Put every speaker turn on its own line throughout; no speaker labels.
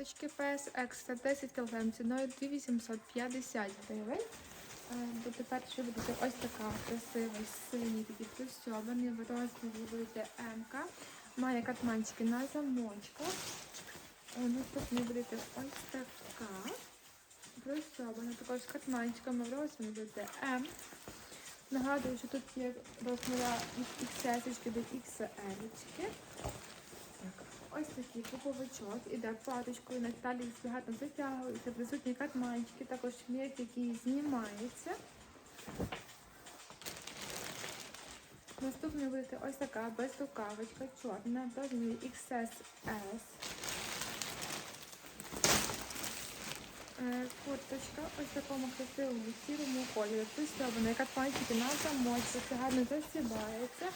курточки PS Extra 10 кг ціною 2850 гривень. Е, тепер ще буде ось така красива, синій такий плюсьований, в розмірі буде М. Має катманчики на замочку. Е, Наступний буде ось така. Плюсьована, також з катманчиками в розмірі буде М. Нагадую, що тут є розміра від XS до XL. Ось такий пуповичок, іде паточкою, на талії багато затягується, присутні катманчики, також м'як, який знімається. Наступний буде ось така безрукавочка, чорна, розмірі XS. Е, Курточка ось такому красивому сірому кольорі. Пристьобана, катманчики на замочку, це гарно засібається.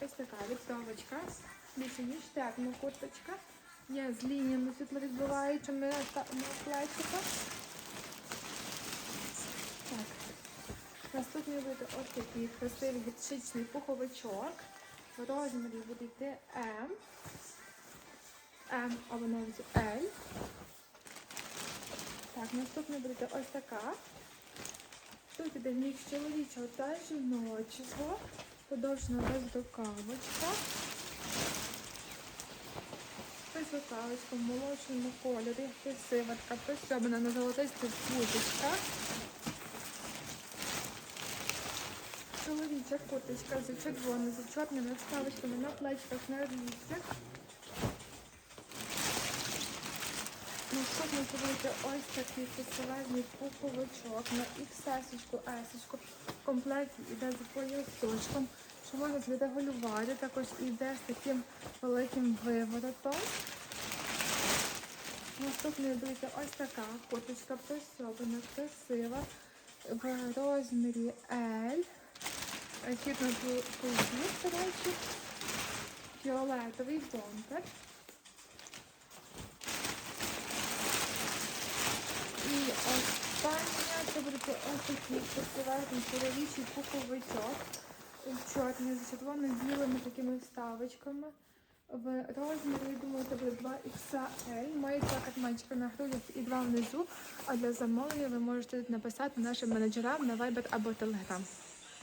Ось така відсовочка. Більше ніж термо курточка. Є з лініями світловідбиваючими плечиках. Так. Наступний буде ось такий красивий гірчичний пуховичок. В розмірі буде йти М. М або навіть L. Так, наступний буде ось така. Тут іде мікс чоловічого та жіночого. Подовжена безрукавочка. Безрукавочка в молочному кольорі. Така присьобана на золотистих путочках. Чоловіча курточка за червоною, за чорними вставочками на плечках на різцях. Це буде ось такий фестивальний пуховичок на XS, S. В комплекті йде з поясочком, що можна відрегулювати. Також йде з таким великим виворотом. Наступний буде ось така курточка присьобана, красива, в розмірі L. Хідно до речі, фіолетовий бомбер. І остання це ось такий фестивальний чоловічий пуховичок. Чорний з червоно-білими такими вставочками. В розмірі, я думаю, це буде 2XL. Має два катманчика на грудях і два внизу. А для замовлення ви можете написати нашим менеджерам на Viber або Telegram.